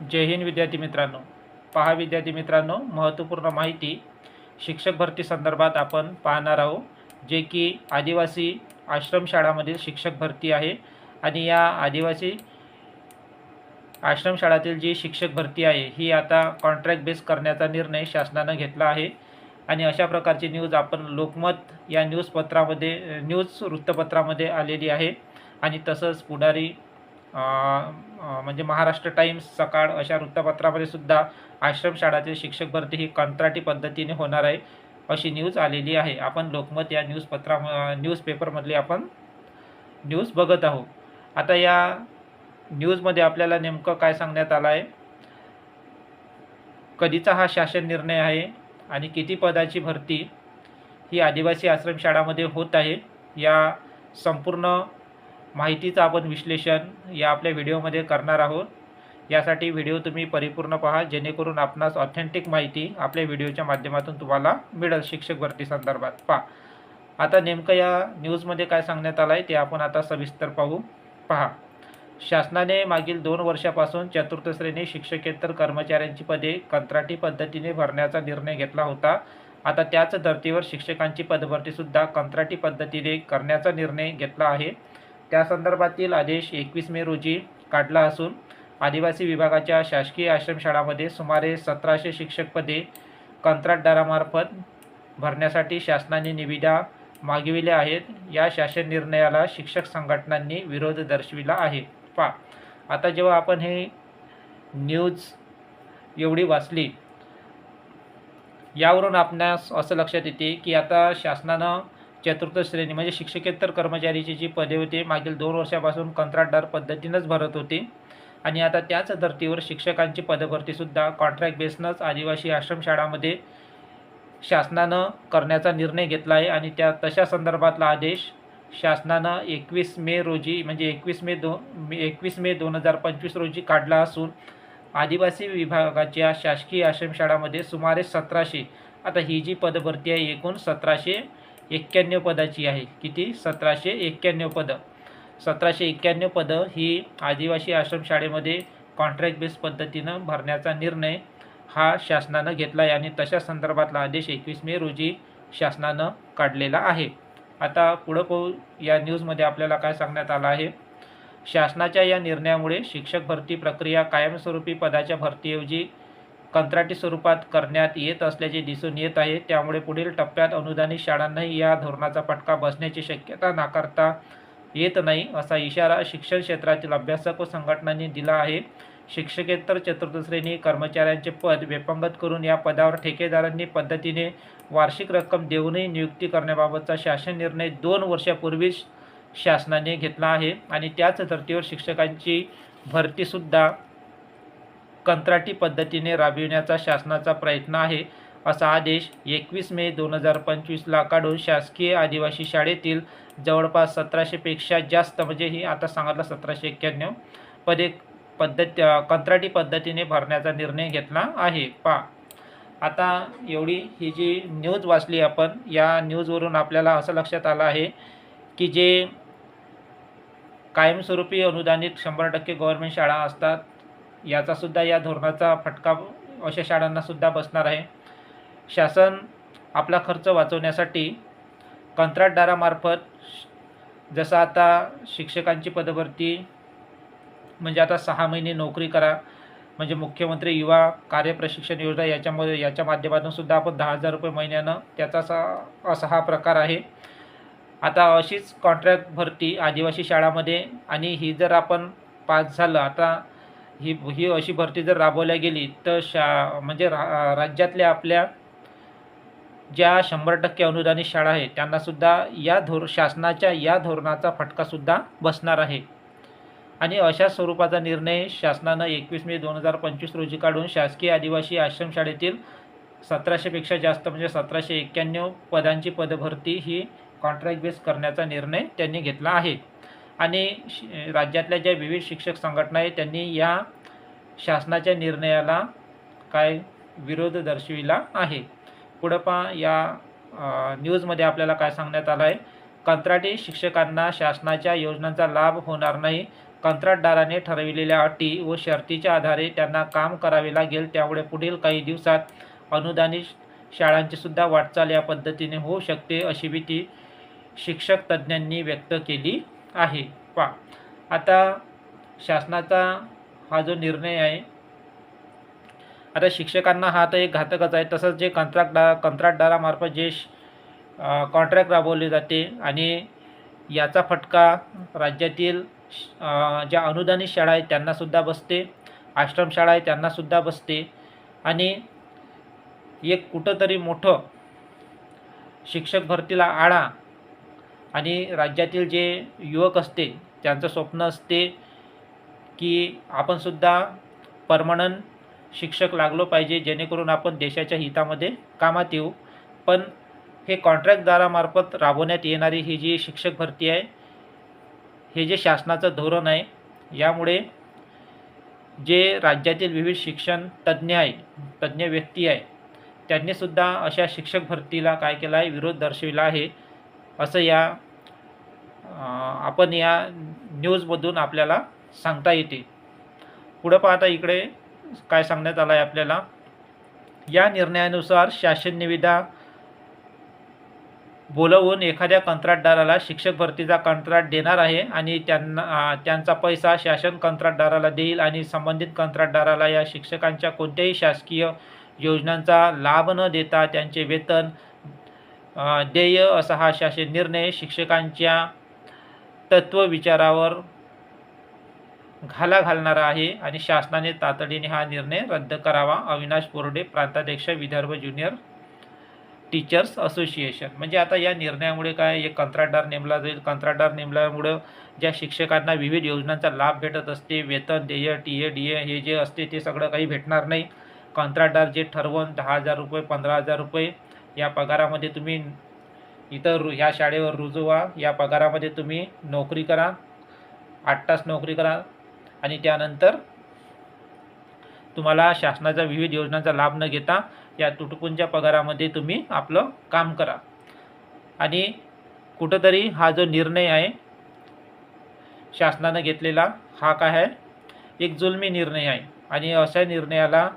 जय हिंद विद्यार्थी मित्रांनो. पहा विद्यार्थी मित्रांनो महत्त्वपूर्ण माहिती शिक्षक भरती संदर्भात आपण पाहणार आहोत जे की आदिवासी आश्रमशाळामधील शिक्षक भरती आहे आणि या आदिवासी आश्रमशाळातील जी शिक्षक भरती आहे ही आता कॉन्ट्रॅक्ट बेस करण्याचा निर्णय शासनानं घेतला आहे. आणि अशा प्रकारची न्यूज आपण लोकमत या न्यूजपत्रामध्ये न्यूज वृत्तपत्रामध्ये आलेली आहे. आणि तसंच पुढारी म्हणजे महाराष्ट्र टाइम्स सकाळ अशा वृत्तपत्रामध्ये सुद्धा आश्रमशाळातील शिक्षक भरती ही कंत्राटी पद्धतीने होणार आहे अशी न्यूज आलेली आहे. आपण लोकमत या न्यूजपत्रा न्यूजपेपरमधली आपण न्यूज बघत आहोत. आता या न्यूजमध्ये आपल्याला नेमकं काय सांगण्यात आलं आहे? कधीचा हा शासन निर्णय आहे आणि किती पदाची भरती ही आदिवासी आश्रमशाळामध्ये होत आहे या संपूर्ण माहितीचं आपण विश्लेषण या आपल्या व्हिडिओमध्ये करणार आहोत. यासाठी व्हिडिओ तुम्ही परिपूर्ण पहा जेणेकरून आपणास ऑथेंटिक माहिती आपल्या व्हिडिओच्या माध्यमातून तुम्हाला मिळेल शिक्षक भरती संदर्भात. पहा. आता नेमकं या न्यूजमध्ये काय सांगण्यात आलं आहे ते आपण आता सविस्तर पाहू. पहा. शासनाने मागील दोन वर्षापासून चतुर्थ श्रेणी शिक्षकेतर कर्मचाऱ्यांची पदे कंत्राटी पद्धतीने भरण्याचा निर्णय घेतला होता. आता त्याच धर्तीवर शिक्षकांची पदभरतीसुद्धा कंत्राटी पद्धतीने करण्याचा निर्णय घेतला आहे. त्या संदर्भातील आदेश एकवीस मे रोजी काढला असून आदिवासी विभागाच्या शासकीय आश्रमशाळामध्ये सुमारे सतराशे शिक्षकपदे कंत्राटदारामार्फत भरण्यासाठी शासनाने निविदा मागविल्या आहेत. या शासन निर्णयाला शिक्षक संघटनांनी विरोध दर्शविला आहे. पा. आता जेव्हा आपण हे न्यूज एवढी वाचली यावरून आपणास असं लक्षात येते की आता शासनानं चतुर्थ श्रेणी म्हणजे शिक्षकेतर कर्मचारीची जी पदे होती मागील दोन वर्षापासून कंत्राटदार पद्धतीनंच भरत होती. आणि आता त्याच धर्तीवर शिक्षकांची पदभरतीसुद्धा कॉन्ट्रॅक्ट बेसनंच आदिवासी आश्रमशाळामध्ये शासनानं करण्याचा निर्णय घेतला आहे. आणि त्या तशा संदर्भातला आदेश शासनानं एकवीस मे रोजी म्हणजे एकवीस मे दो एकवीस मे दोन हजार पंचवीस रोजी काढला असून आदिवासी विभागाच्या शासकीय आश्रमशाळामध्ये सुमारे सतराशे आता ही जी पदभरती आहे एकूण सतराशे एक्क्याण्णव पदाची आहे. किती? सतराशे एक्क्याण्णव पदं. सतराशे एक्क्याण्णव पदं ही आदिवासी आश्रमशाळेमध्ये कॉन्ट्रॅक्ट बेस पद्धतीनं भरण्याचा निर्णय हा शासनानं घेतला आहे आणि तशा संदर्भातला आदेश एकवीस मे रोजी शासनानं काढलेला आहे. आता पुढं पाहू या न्यूजमध्ये आपल्याला काय सांगण्यात आलं आहे? शासनाच्या या निर्णयामुळे शिक्षक भरती प्रक्रिया कायमस्वरूपी पदाच्या भरतीऐवजी कंत्राटी स्वरूपात करण्यात येत असल्याचे दिसून येत आहे. त्यामुळे पुढील टप्प्यात अनुदानित शाळांनाही या धोरणाचा फटका बसण्याची शक्यता नाकारता येत नाही असा इशारा शिक्षण क्षेत्रातील अभ्यासक व संघटनांनी दिला आहे. शिक्षकेतर चतुर्थ श्रेणी कर्मचाऱ्यांचे पद व्यपंगत करून या पदावर ठेकेदारांनी पद्धतीने वार्षिक रक्कम देऊनही नियुक्ती करण्याबाबतचा शासन निर्णय दोन वर्षापूर्वीच शासनाने घेतला आहे आणि त्याच धर्तीवर शिक्षकांची भरतीसुद्धा कंत्राटी पद्धतीने राबविण्याचा शासनाचा प्रयत्न आहे असा आदेश एकवीस मे दोन हजार पंचवीसला काढून शासकीय आदिवासी शाळेतील जवळपास सतराशेपेक्षा जास्त म्हणजे ही आता सांगितलं सतराशे एक्क्याण्णव पदे पद्धत कंत्राटी पद्धतीने भरण्याचा निर्णय घेतला आहे. पा. आता एवढी ही जी न्यूज वाचली आपण या न्यूजवरून आपल्याला असं लक्षात आलं आहे की जे कायमस्वरूपी अनुदानित शंभर टक्के गव्हर्मेंट शाळा असतात याचासुद्धा या धोरणाचा फटका अशा शाळांनासुद्धा बसणार आहे. शासन आपला खर्च वाचवण्यासाठी कंत्राटदारामार्फत जसं आता शिक्षकांची पदभरती म्हणजे आता सहा महिने नोकरी करा म्हणजे मुख्यमंत्री युवा कार्य प्रशिक्षण योजना याच्यामध्ये याच्या माध्यमातून सुद्धा आपण दहा हजार रुपये महिन्यानं त्याचा असा असा हा प्रकार आहे. आता अशीच कॉन्ट्रॅक्ट भरती आदिवासी शाळामध्ये आणि ही जर आपण पास झालं आता ही ही अशी भरती जर राबवल्या गेली तर शा म्हणजे रा राज्यातल्या आपल्या ज्या शंभर टक्के अनुदानित शाळा आहेत त्यांनासुद्धा या धोर शासनाच्या या धोरणाचा फटकासुद्धा बसणार आहे. आणि अशा स्वरूपाचा निर्णय शासनानं एकवीस मे दोन हजार पंचवीस रोजी काढून शासकीय आदिवासी आश्रमशाळेतील सतराशेपेक्षा जास्त म्हणजे सतराशे एक्क्याण्णव पदांची पदभरती ही कॉन्ट्रॅक्ट बेस करण्याचा निर्णय त्यांनी घेतला आहे. आणि श- राज्यातल्या ज्या विविध शिक्षक संघटना आहेत त्यांनी या शासनाच्या निर्णयाला काय विरोध दर्शविला आहे. पुढं पहा या न्यूजमध्ये आपल्याला काय सांगण्यात आलं आहे कंत्राटी शिक्षकांना शासनाच्या योजनांचा लाभ होणार नाही. कंत्राटदाराने ठरविलेल्या अटी व शर्तीच्या आधारे त्यांना काम करावे लागेल. त्यामुळे पुढील काही दिवसात अनुदानित शाळांची सुद्धा वाटचाल या पद्धतीने होऊ शकते अशी भीती शिक्षक तज्ज्ञांनी व्यक्त केली. आहे. पा आता शासनाचा हा जो निर्णय आहे आता शिक्षकांना हा तर एक घातकच आहे. तसंच जे कंत्राटदार कंत्राटदारामार्फत जे कॉन्ट्रॅक्ट राबवले जाते आणि याचा फटका राज्यातील ज्या अनुदानित शाळा आहेत त्यांनासुद्धा बसते. आश्रमशाळा आहे त्यांनासुद्धा बसते. आणि एक कुठंतरी मोठं शिक्षक भरतीला आळा आणि राज्यातील जे युवक असते त्यांचं स्वप्न असते की आपणसुद्धा परमनंट शिक्षक लागलो पाहिजे जेणेकरून आपण देशाच्या हितामध्ये कामात येऊ. पण हे कॉन्ट्रॅक्टदारामार्फत राबवण्यात येणारी ही जी शिक्षक भरती आहे हे जे शासनाचं धोरण आहे यामुळे जे राज्यातील विविध शिक्षण तज्ज्ञ आहे तज्ज्ञ व्यक्ती आहे त्यांनीसुद्धा अशा शिक्षक भरतीला काय केलं आहे विरोध दर्शविला आहे. असं या आपण या न्यूजमधून आपल्याला सांगता येते. पुढं पाहता इकडे काय सांगण्यात आलं आहे आपल्याला. या निर्णयानुसार शासन निविदा बोलवून एखाद्या कंत्राटदाराला शिक्षक भरतीचा कंत्राट देणार आहे आणि त्यांना त्यांचा पैसा शासन कंत्राटदाराला देईल आणि संबंधित कंत्राटदाराला या शिक्षकांच्या कोणत्याही शासकीय योजनांचा लाभ न देता त्यांचे वेतन देय असा हा शासन निर्णय शिक्षकांच्या तत्वविचारावर घाला घालणारा आहे आणि शासनाने तातडीने हा निर्णय रद्द करावा. अविनाश बोर्डे प्रांताध्यक्ष विदर्भ ज्युनियर टीचर्स असोसिएशन. म्हणजे आता या निर्णयामुळे काय एक कंत्राटदार नेमला जाईल. कंत्राटदार नेमल्यामुळं ज्या शिक्षकांना विविध योजनांचा लाभ भेटत असते वेतन देय टी ए डी ए हे जे असते ते सगळं काही भेटणार नाही. कंत्राटदार जे ठरवून दहा हजार रुपये पंधरा हजार रुपये या पगारामध्ये तुम्ही इतर रु ह्या शाळेवर रुजू व्हा. या पगारामध्ये तुम्ही नोकरी करा. आठ तास नोकरी करा. आणि त्यानंतर तुम्हाला शासनाच्या विविध योजनांचा लाभ न घेता या तुटपुंच्या पगारामध्ये तुम्ही आपलं काम करा. आणि कुठंतरी हा जो निर्णय आहे शासनानं घेतलेला हा काय आहे? एक जुलमी निर्णय आहे. आणि अशा निर्णयाला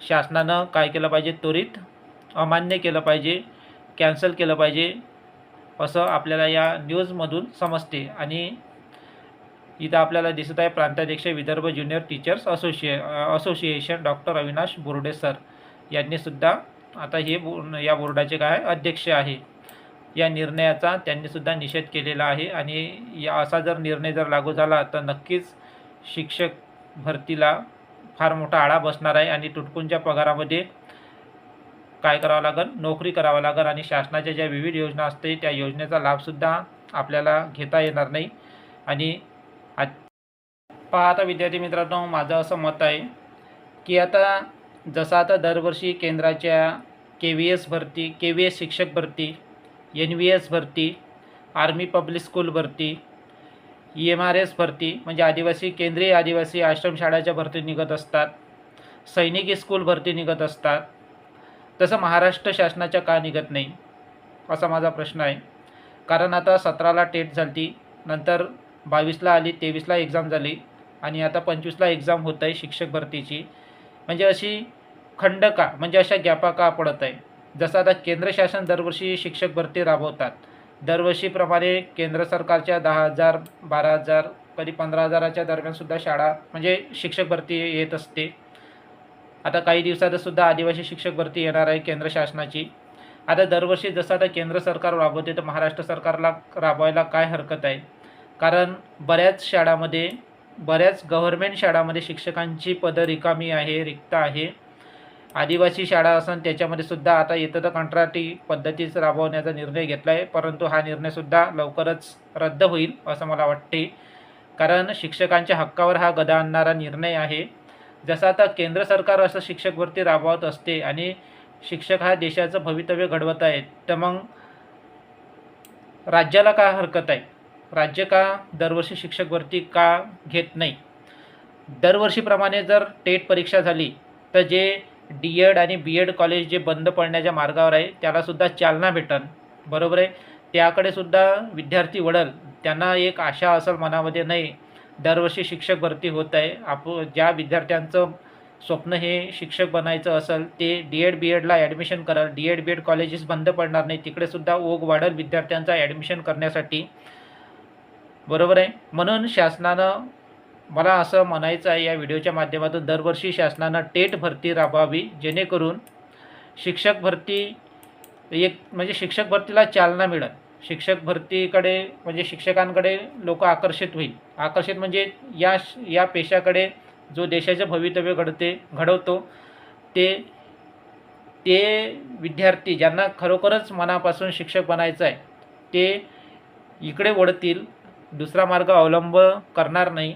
शासनानं काय केलं पाहिजे? त्वरित अमान्य केलं पाहिजे कॅन्सल केलं पाहिजे असं आपल्याला या न्यूजमधून समजते. आणि इथं आपल्याला दिसत आहे प्रांताध्यक्ष Vidarbha junior teachers असोसिए association doctor Avinash Borde sir. यांनीसुद्धा आता हे बो या बोर्डाचे काय अध्यक्ष आहे या निर्णयाचा त्यांनीसुद्धा निषेध केलेला आहे. आणि या असा जर निर्णय जर लागू झाला तर नक्कीच शिक्षक भरतीला फार मोठा आळा बसणार आहे. आणि तुटपुंच्या पगारामध्ये काय करावं लागेल नोकरी करावं लागेल आणि शासनाच्या ज्या विविध योजना असते त्या योजनेचा लाभसुद्धा आपल्याला घेता येणार नाही. आणि आ पहा आता विद्यार्थी मित्रांनो माझं असं मत आहे की आता जसं आता दरवर्षी केंद्राच्या के व्ही एस भरती के व्ही एस शिक्षक भरती एन व्ही एस भरती आर्मी पब्लिक स्कूल भरती ई एम आर एस भरती म्हणजे आदिवासी केंद्रीय आदिवासी आश्रमशाळाच्या भरती निघत असतात. सैनिकी स्कूल भरती निघत असतात. तसं महाराष्ट्र शासनाच्या का निघत नाही? असा माझा प्रश्न आहे. कारण आता सतराला टेट झाली नंतर बावीसला आली तेवीसला एक्झाम झाली आणि आता पंचवीसला एक्झाम होत आहे शिक्षक भरतीची. म्हणजे अशी खंड का म्हणजे अशा गॅपा का पडत आहे? जसं आता केंद्र शासन दरवर्षी शिक्षक भरती राबवतात. दरवर्षीप्रमाणे केंद्र सरकारच्या दहा हजार बारा हजार कधी पंधरा हजाराच्या दरम्यानसुद्धा शाळा म्हणजे शिक्षक भरती येत असते. आता काही दिवसातच सुद्धा आदिवासी शिक्षक भरती येणार आहे केंद्र शासनाची. आता दरवर्षी जसं आता केंद्र सरकार राबवते तर महाराष्ट्र सरकारला राबवायला काय हरकत आहे? कारण बऱ्याच शाळामध्ये बऱ्याच गव्हर्मेंट शाळामध्ये शिक्षकांची पदं रिकामी आहे रिक्त आहे. आदिवासी शाळा असून त्याच्यामध्ये सुद्धा आता येतं तर कंत्राटी पद्धतीच राबवण्याचा निर्णय घेतला आहे परंतु हा निर्णयसुद्धा लवकरच रद्द होईल असं मला वाटते. कारण शिक्षकांच्या हक्कावर हा गदा आणणारा निर्णय आहे. जसं आता केंद्र सरकार असं शिक्षक भरती राबवत असते आणि शिक्षक हा देशाचं भवितव्य घडवत आहे तर मग राज्याला का हरकत आहे? राज्य का दरवर्षी शिक्षक भरती का घेत नाही? दरवर्षीप्रमाणे जर टेट परीक्षा झाली तर जे डी एड आणि बी एड कॉलेज जे बंद पडण्याच्या मार्गावर आहे त्यालासुद्धा चालना भेटन. बरोबर आहे? त्याकडे सुद्धा विद्यार्थी वळल त्यांना एक आशा असेल मनामध्ये नाही दरवर्षी शिक्षक भरती होत आहे. आप ज्या विद्यार्थ्यांचं स्वप्न हे शिक्षक बनायचं असेल ते डी एड बी एडला ॲडमिशन कराल. D Ed B Ed colleges बंद पडणार नाही तिकडेसुद्धा ओघ वाढेल विद्यार्थ्यांचा ॲडमिशन करण्यासाठी. बरोबर आहे? म्हणून शासनानं मला असं म्हणायचं आहे या व्हिडिओच्या माध्यमातून दरवर्षी शासनानं टेट भरती राबवावी जेणेकरून शिक्षक भरती एक म्हणजे शिक्षक भरतीला चालना मिळेल. शिक्षक भरतीकडे म्हणजे शिक्षकांकडे लोक आकर्षित होईल. आकर्षित म्हणजे या या पेशाकडे जो देशाचं भवितव्य घडते घडवतो ते ते विद्यार्थी ज्यांना खरोखरच मनापासून शिक्षक बनायचं आहे ते इकडे वळतील दुसरा मार्ग अवलंब करणार नाही.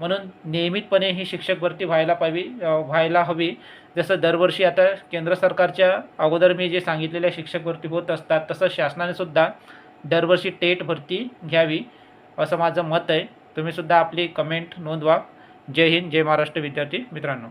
म्हणून नियमितपणे ही शिक्षक भरती व्हायला पावी व्हायला हवी. जसं दरवर्षी आता केंद्र सरकारच्या अगोदर मी जे सांगितलेल्या शिक्षक भरती होत असतात तसं शासनाने सुद्धा दरवर्षी टेट भरती घ्यावी असं माझं मत आहे. तुम्हीसुद्धा आपली कमेंट नोंदवा. जय हिंद जय महाराष्ट्र विद्यार्थी मित्रांनो.